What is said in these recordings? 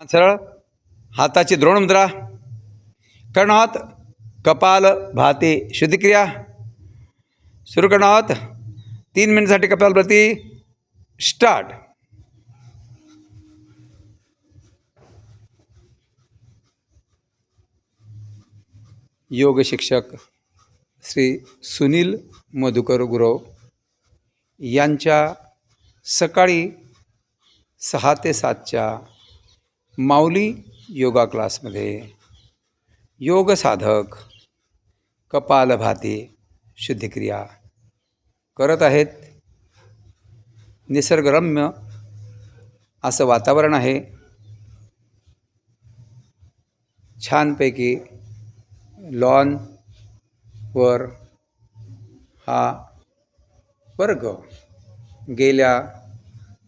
सरळ. हाताची द्रोणमुद्रा करणं आहोत कपाल भाते शुद्धिक्रिया. सुरू करणार तीन मिनिटसाठी कपालप्रती स्टार्ट. योग शिक्षक श्री सुनील मधुकर गुरव यांच्या सकाळी सहा ते सातच्या माऊली योगा क्लासमध्ये योग साधक कपालभाती शुद्धिक्रिया करत आहेत. निसर्गरम्य असं वातावरण आहे. छानपैकी लॉन वर हा वर्ग गेल्या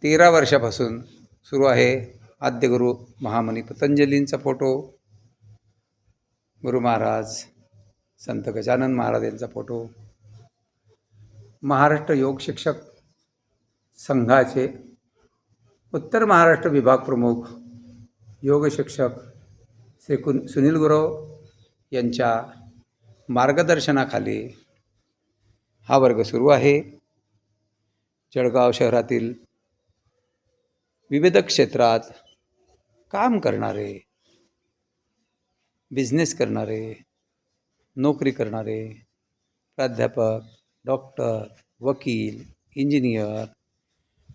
तेरा वर्षापासून सुरू आहे. आद्यगुरू महामनी पतंजलींचा फोटो गुरु महाराज संत गजानन महाराज यांचा फोटो महाराष्ट्र योग शिक्षक संघाचे उत्तर महाराष्ट्र विभाग प्रमुख योग शिक्षक श्री कुन सुनील गुरव यांच्या मार्गदर्शनाखाली हा वर्ग सुरू आहे. जळगाव शहरातील विविध क्षेत्रात काम करणारे बिझनेस करणारे नोकरी करणारे प्राध्यापक डॉक्टर वकील इंजिनियर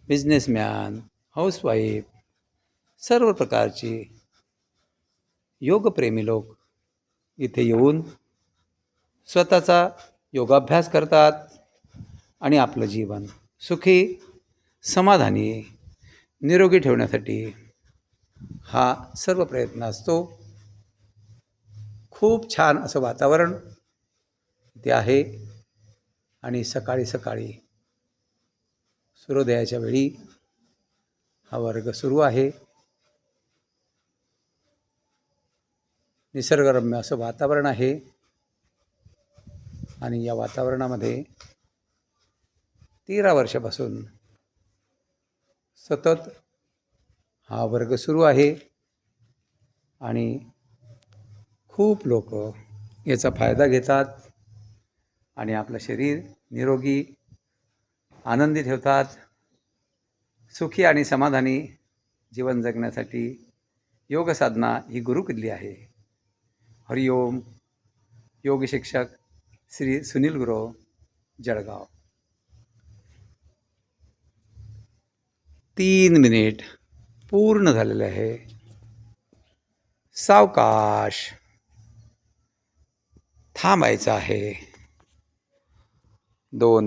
बिझनेसमॅन हाऊसवाईफ सर्व प्रकारची योगप्रेमी लोक इथे येऊन स्वतःचा योगाभ्यास करतात आणि आपलं जीवन सुखी समाधानी निरोगी ठेवण्यासाठी हा सर्व प्रयत्न असतो. खूप छान असं वातावरण ते आहे आणि सकाळी सकाळी सूर्योदयाच्या वेळी हा वर्ग सुरू आहे. निसर्गरम्य असं वातावरण आहे. आणि या वातावरणामध्ये तेरा वर्षापासून सतत हा वर्ग सुरू आहे. आणि खूप लोक याचा फायदा घेतात आणि आपलं शरीर निरोगी आनंदी ठेवतात. सुखी आणि समाधानी जीवन जगण्यासाठी योगसाधना ही गुरुकिल्ली आहे. हरिओम. योग शिक्षक श्री सुनील गुरु जळगाव. तीन मिनिट पूर्ण झालेले आहे. सावकाश. थांबायचं आहे. दोन